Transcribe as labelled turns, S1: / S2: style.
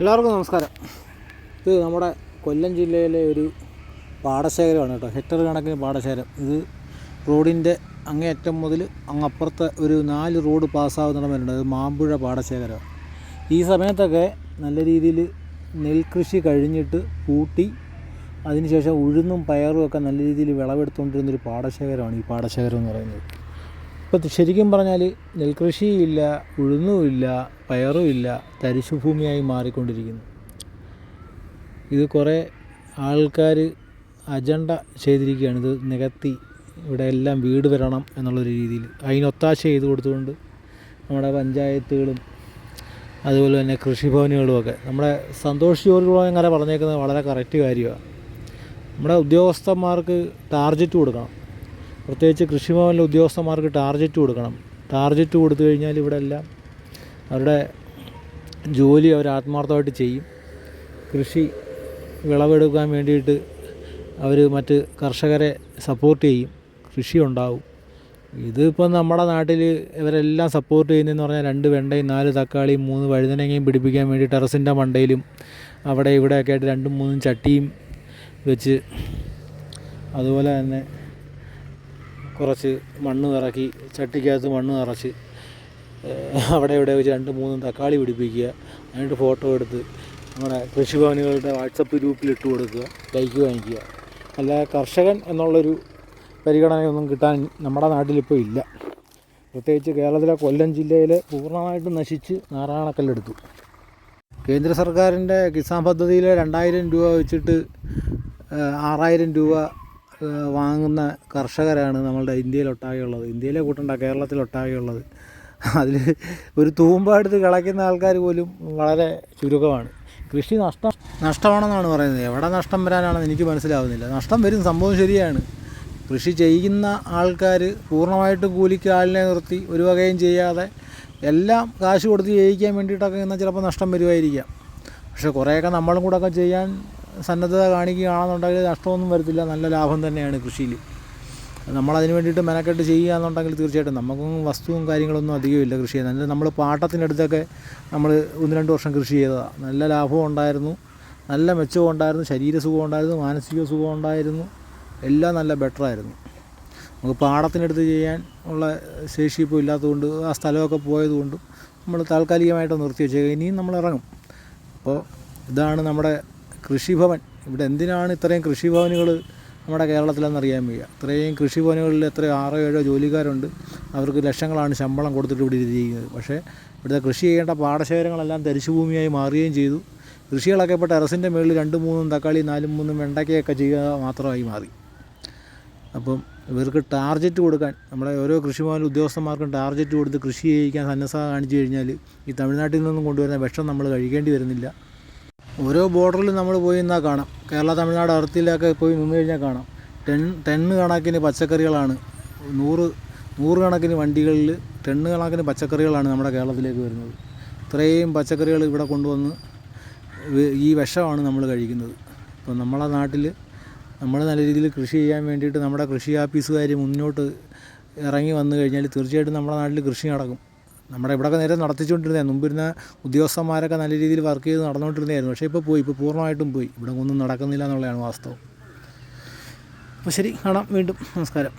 S1: എല്ലാവർക്കും നമസ്കാരം. ഇത് നമ്മുടെ കൊല്ലം ജില്ലയിലെ ഒരു പാടശേഖരമാണ് കേട്ടോ. ഹെക്ടർ കണക്കിന് പാടശേഖരം. ഇത് റോഡിന്റെ അങ്ങേയറ്റം മുതൽ അങ്ങപ്പുറത്തെ ഒരു നാല് റോഡ് പാസ്സാവുന്നിടമുണ്ട് അത് മാമ്പുഴ പാടശേഖരമാണ്. ഈ സമയത്തൊക്കെ നല്ല രീതിയിൽ നെൽകൃഷി കഴിഞ്ഞിട്ട് പൂട്ടി അതിനുശേഷം ഉഴുന്നും പയറും ഒക്കെ നല്ല രീതിയിൽ വിളവെടുത്തുകൊണ്ടിരുന്നൊരു പാടശേഖരമാണ് ഈ പാടശേഖരം എന്ന് പറയുന്നത്. ഇപ്പോൾ ശരിക്കും പറഞ്ഞാൽ നെൽകൃഷിയില്ല ഉഴുന്നുമില്ല പയറുമില്ല തരിശുഭൂമിയായി മാറിക്കൊണ്ടിരിക്കുന്നു. ഇത് കുറേ ആൾക്കാർ അജണ്ട ചെയ്തിരിക്കുകയാണ്. ഇത് നികത്തി ഇവിടെ എല്ലാം വീട് വരണം എന്നുള്ള രീതിയിൽ അതിനൊത്താശ ചെയ്ത് കൊടുത്തുകൊണ്ട് നമ്മുടെ പഞ്ചായത്തുകളും അതുപോലെ തന്നെ കൃഷിഭവനുകളും ഒക്കെ നമ്മുടെ സന്തോഷ് ജോലികളും അങ്ങനെ പറഞ്ഞേക്കുന്നത് വളരെ കറക്റ്റ് കാര്യമാണ്. നമ്മുടെ ഉദ്യോഗസ്ഥന്മാർക്ക് ടാർജറ്റ് കൊടുക്കണം. പ്രത്യേകിച്ച് കൃഷിഭവനിലെ ഉദ്യോഗസ്ഥന്മാർക്ക് ടാർജറ്റ് കൊടുക്കണം. ടാർജറ്റ് കൊടുത്തു കഴിഞ്ഞാൽ ഇവിടെ എല്ലാം അവരുടെ ജോലി അവർ ആത്മാർത്ഥമായിട്ട് ചെയ്യും. കൃഷി വിളവെടുക്കാൻ വേണ്ടിയിട്ട് അവർ മറ്റ് കർഷകരെ സപ്പോർട്ട് ചെയ്യും. കൃഷി ഉണ്ടാവും. ഇതിപ്പോൾ നമ്മുടെ നാട്ടിൽ ഇവരെല്ലാം സപ്പോർട്ട് ചെയ്യുന്നതെന്ന് പറഞ്ഞാൽ രണ്ട് വെണ്ടയും നാല് തക്കാളിയും മൂന്ന് വഴുതനങ്ങയും പിടിപ്പിക്കാൻ വേണ്ടി ടെറസിന്റെ മണ്ടയിലും അവിടെ ഇവിടെയൊക്കെ ആയിട്ട് രണ്ടും മൂന്നും ചട്ടിയും വെച്ച് അതുപോലെ തന്നെ കുറച്ച് മണ്ണ് നിറക്കി ചട്ടിക്കകത്ത് മണ്ണ് നിറച്ച് അവിടെ ഇവിടെ വെച്ച് രണ്ട് മൂന്നും തക്കാളി പിടിപ്പിക്കുക. എന്നിട്ട് ഫോട്ടോ എടുത്ത് നമ്മുടെ കൃഷിഭവനുകളുടെ വാട്സപ്പ് ഗ്രൂപ്പിൽ ഇട്ട് കൊടുക്കുക ലൈക്ക് വാങ്ങിക്കുക. അല്ല കർഷകൻ എന്നുള്ളൊരു പരിഗണനയൊന്നും കിട്ടാൻ നമ്മുടെ നാട്ടിലിപ്പോൾ ഇല്ല. പ്രത്യേകിച്ച് കേരളത്തിലെ കൊല്ലം ജില്ലയിൽ പൂർണമായിട്ടും നശിച്ച് നാറാണക്കല്ലെടുത്തു. കേന്ദ്ര സർക്കാരിന്റെ കിസാൻ പദ്ധതിയിൽ രണ്ടായിരം രൂപ വെച്ചിട്ട് ആറായിരം രൂപ വാങ്ങുന്ന കർഷകരാണ് നമ്മളുടെ ഇന്ത്യയിലൊട്ടാകെയുള്ളത്. ഇന്ത്യയിലെ കൂട്ടണ്ട കേരളത്തിലൊട്ടാകെയുള്ളത്. അതിൽ ഒരു തൂമ്പാടുത്ത് കിളയ്ക്കുന്ന ആൾക്കാർ പോലും വളരെ ചുരുക്കമാണ്. കൃഷി നഷ്ടം നഷ്ടമാണെന്നാണ് പറയുന്നത്. എവിടെ നഷ്ടം വരാനാണെന്ന് എനിക്ക് മനസ്സിലാവുന്നില്ല. നഷ്ടം വരും സംഭവം ശരിയാണ്. കൃഷി ചെയ്യുന്ന ആൾക്കാർ പൂർണമായിട്ട് കൂലിക്ക് ആളിനെ നിർത്തി ഒരു വകയും ചെയ്യാതെ എല്ലാം കാശ് കൊടുത്ത് ചെയ്യിക്കാൻ വേണ്ടിയിട്ടൊക്കെ എന്നാൽ ചിലപ്പോൾ നഷ്ടം വരുമായിരിക്കാം. പക്ഷേ കുറേയൊക്കെ നമ്മളും കൂടെ ഒക്കെ ചെയ്യാൻ സന്നദ്ധത കാണിക്കുകയാണെന്നുണ്ടെങ്കിൽ നഷ്ടമൊന്നും വരത്തില്ല. നല്ല ലാഭം തന്നെയാണ് കൃഷിയിൽ. നമ്മളതിന് വേണ്ടിയിട്ട് മെനക്കെട്ട് ചെയ്യുക എന്നുണ്ടെങ്കിൽ തീർച്ചയായിട്ടും നമുക്കും വസ്തുവും കാര്യങ്ങളൊന്നും അധികമില്ല കൃഷി ചെയ്യുന്നത് എന്നാൽ നമ്മൾ പാട്ടത്തിനടുത്തൊക്കെ നമ്മൾ ഒന്ന് രണ്ട് വർഷം കൃഷി ചെയ്തതാണ് നല്ല ലാഭവും ഉണ്ടായിരുന്നു. നല്ല മെച്ചവും ഉണ്ടായിരുന്നു. ശരീരസുഖം ഉണ്ടായിരുന്നു. മാനസിക സുഖം ഉണ്ടായിരുന്നു. എല്ലാം നല്ല ബെറ്ററായിരുന്നു നമുക്ക് പാടത്തിനടുത്ത് ചെയ്യാൻ ഉള്ള ശേഷി ഇപ്പോൾ ഇല്ലാത്തതുകൊണ്ട് ആ സ്ഥലമൊക്കെ പോയതുകൊണ്ടും നമ്മൾ താൽക്കാലികമായിട്ട് നിർത്തി വെച്ചേക്കുക ഇനിയും നമ്മൾ ഇറങ്ങും. അപ്പോൾ ഇതാണ് നമ്മുടെ കൃഷിഭവൻ. ഇവിടെ എന്തിനാണ് ഇത്രയും കൃഷിഭവനുകൾ നമ്മുടെ കേരളത്തിലെന്നറിയാൻ വയ്യ. ഇത്രയും കൃഷിഭവനുകളിൽ എത്ര ആറോ ഏഴോ ജോലിക്കാരുണ്ട്. അവർക്ക് ലക്ഷങ്ങളാണ് ശമ്പളം കൊടുത്തിട്ട് ഇവിടെ ഇരിക്കുന്നത്. പക്ഷേ ഇവിടുത്തെ കൃഷി ചെയ്യേണ്ട പാടശേഖരങ്ങളെല്ലാം തരിശുഭൂമിയായി മാറുകയും ചെയ്തു. കൃഷികളൊക്കെ ഇപ്പോൾ ടെറസിന്റെ മുകളിൽ രണ്ട് മൂന്നും തക്കാളി നാലും മൂന്നും വെണ്ടയ്ക്കയൊക്കെ ചെയ്യുക മാത്രമായി മാറി. അപ്പം ഇവർക്ക് ടാർജറ്റ് കൊടുക്കാൻ നമ്മുടെ ഓരോ കൃഷിഭവൻ ഉദ്യോഗസ്ഥന്മാർക്കും ടാർജറ്റ് കൊടുത്ത് കൃഷി ചെയ്യിക്കാൻ സന്നദ്ധത കാണിച്ചു കഴിഞ്ഞാൽ ഈ തമിഴ്നാട്ടിൽ നിന്നും കൊണ്ടുവരുന്ന വിഷം നമ്മൾ കഴിക്കേണ്ടി വരുന്നില്ല. ഓരോ ബോർഡറിലും നമ്മൾ പോയി നിന്നാൽ കാണാം. കേരള തമിഴ്നാട് അതിർത്തിയിലൊക്കെ പോയി നിന്ന് കഴിഞ്ഞാൽ കാണാം. ടെൻ ടെണ്ണ് കണക്കിന് പച്ചക്കറികളാണ്. നൂറ് നൂറ് കണക്കിന് വണ്ടികളിൽ ടെണ്ണ് കണക്കിന് പച്ചക്കറികളാണ് നമ്മുടെ കേരളത്തിലേക്ക് വരുന്നത്. ഇത്രയും പച്ചക്കറികൾ ഇവിടെ കൊണ്ടുവന്ന് ഈ വിഷമാണ് നമ്മൾ കഴിക്കുന്നത്. അപ്പോൾ നമ്മളെ നാട്ടിൽ നമ്മൾ നല്ല രീതിയിൽ കൃഷി ചെയ്യാൻ വേണ്ടിയിട്ട് നമ്മുടെ കൃഷി ഓഫീസുകാർ മുന്നോട്ട് ഇറങ്ങി വന്നു കഴിഞ്ഞാൽ തീർച്ചയായിട്ടും നമ്മുടെ നാട്ടിൽ കൃഷി നടക്കും. നമ്മുടെ ഇവിടെയൊക്കെ നേരെ നടത്തിച്ചുകൊണ്ടിരുന്നത് മുമ്പിരുന്ന ഉദ്യോഗസ്ഥന്മാരൊക്കെ നല്ല രീതിയിൽ വർക്ക് ചെയ്ത് നടന്നുകൊണ്ടിരുന്നതായിരുന്നു. പക്ഷേ ഇപ്പോൾ പോയി ഇപ്പോൾ പൂർണമായിട്ടും പോയി. ഇവിടെ ഒന്നും നടക്കുന്നില്ല എന്നുള്ളതാണ് വാസ്തവം. അപ്പോൾ ശരി കാണാം. വീണ്ടും നമസ്കാരം.